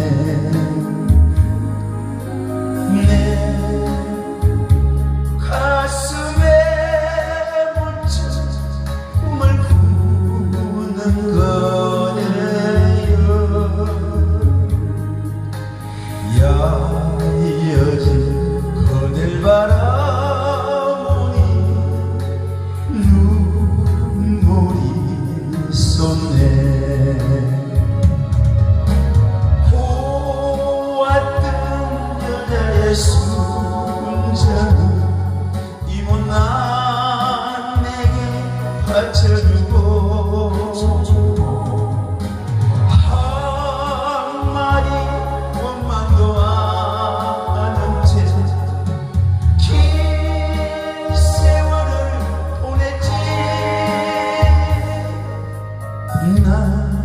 man. 那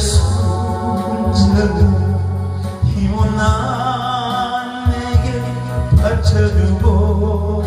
손을 힘은 난 내게 받쳐주고